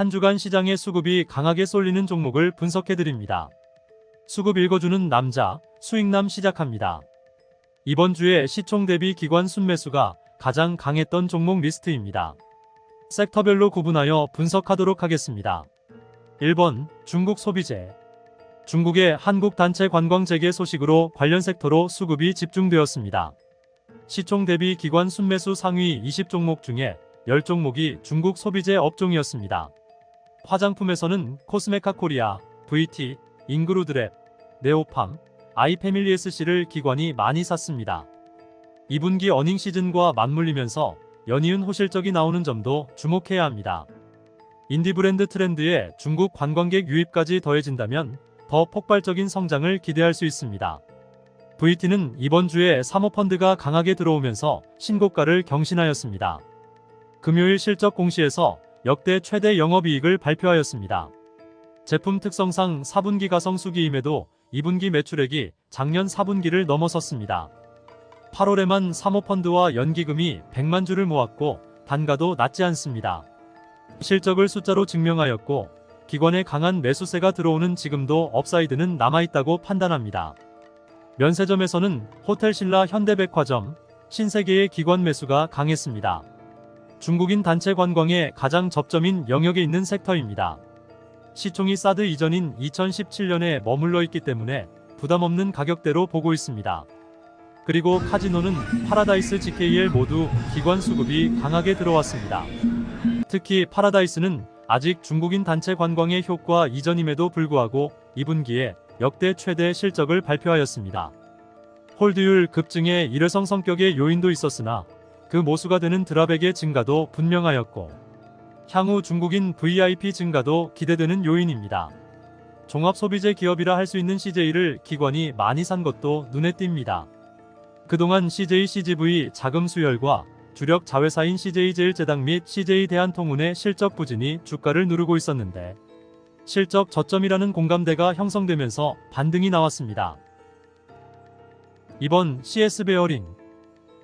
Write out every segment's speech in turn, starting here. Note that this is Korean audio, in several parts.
한 주간 시장의 수급이 강하게 쏠리는 종목을 분석해드립니다. 수급 읽어주는 남자, 수익남 시작합니다. 이번 주에 시총 대비 기관 순매수가 가장 강했던 종목 리스트입니다. 섹터별로 구분하여 분석하도록 하겠습니다. 1번 중국 소비재 중국의 한국 단체 관광 재개 소식으로 관련 섹터로 수급이 집중되었습니다. 시총 대비 기관 순매수 상위 20종목 중에 10종목이 중국 소비재 업종이었습니다. 화장품에서는 코스메카 코리아, VT, 인그루드랩, 네오팜, 아이패밀리 SC를 기관이 많이 샀습니다. 2분기 어닝 시즌과 맞물리면서 연이은 호실적이 나오는 점도 주목해야 합니다. 인디 브랜드 트렌드에 중국 관광객 유입까지 더해진다면 더 폭발적인 성장을 기대할 수 있습니다. VT는 이번 주에 사모펀드가 강하게 들어오면서 신고가를 경신하였습니다. 금요일 실적 공시에서 역대 최대 영업이익을 발표하였습니다. 제품 특성상 4분기 가 성 수기임에도 2분기 매출액이 작년 4분기를 넘어섰습니다. 8월에만 사모펀드와 연기금이 100만 주를 모았고 단가도 낮지 않습니다. 실적을 숫자로 증명하였고 기관의 강한 매수세가 들어오는 지금도 업사이드는 남아있다고 판단합니다. 면세점에서는 호텔신라 현대백화점, 신세계의 기관 매수가 강했습니다. 중국인 단체 관광의 가장 접점인 영역에 있는 섹터입니다. 시총이 사드 이전인 2017년에 머물러 있기 때문에 부담 없는 가격대로 보고 있습니다. 그리고 카지노는 파라다이스 GKL 모두 기관 수급이 강하게 들어왔습니다. 특히 파라다이스는 아직 중국인 단체 관광의 효과 이전임에도 불구하고 2분기에 역대 최대 실적을 발표하였습니다. 홀드율 급증에 일회성 성격의 요인도 있었으나 그 모수가 되는 드랍액의 증가도 분명하였고 향후 중국인 VIP 증가도 기대되는 요인입니다. 종합소비재 기업이라 할 수 있는 CJ를 기관이 많이 산 것도 눈에 띕니다. 그동안 CJ CGV 자금 수혈과 주력 자회사인 CJ제일제당 및 CJ 대한통운의 실적 부진이 주가를 누르고 있었는데 실적 저점이라는 공감대가 형성되면서 반등이 나왔습니다. 이번 CS 베어링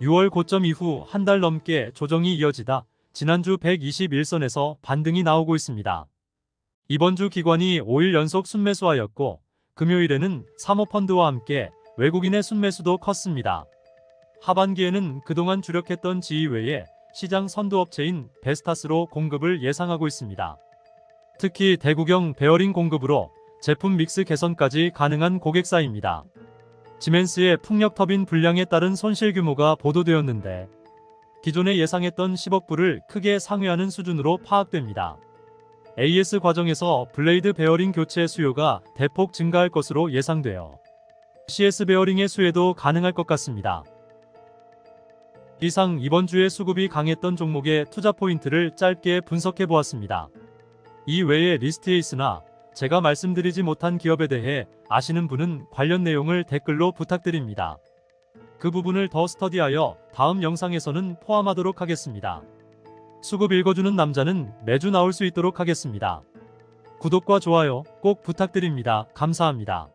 6월 고점 이후 한 달 넘게 조정이 이어지다 지난주 121선에서 반등이 나오고 있습니다. 이번 주 기관이 5일 연속 순매수하였고 금요일에는 사모펀드와 함께 외국인의 순매수도 컸습니다. 하반기에는 그동안 주력했던 지위 외에 시장 선두업체인 베스타스로 공급을 예상하고 있습니다. 특히 대구경 베어링 공급으로 제품 믹스 개선까지 가능한 고객사입니다. 지멘스의 풍력 터빈 불량에 따른 손실 규모가 보도되었는데 기존에 예상했던 10억 불을 크게 상회하는 수준으로 파악됩니다. AS 과정에서 블레이드 베어링 교체 수요가 대폭 증가할 것으로 예상되어 CS 베어링의 수혜도 가능할 것 같습니다. 이상 이번 주에 수급이 강했던 종목의 투자 포인트를 짧게 분석해 보았습니다. 이 외에 리스트에 있으나 제가 말씀드리지 못한 기업에 대해 아시는 분은 관련 내용을 댓글로 부탁드립니다. 그 부분을 더 스터디하여 다음 영상에서는 포함하도록 하겠습니다. 수급 읽어주는 남자는 매주 나올 수 있도록 하겠습니다. 구독과 좋아요 꼭 부탁드립니다. 감사합니다.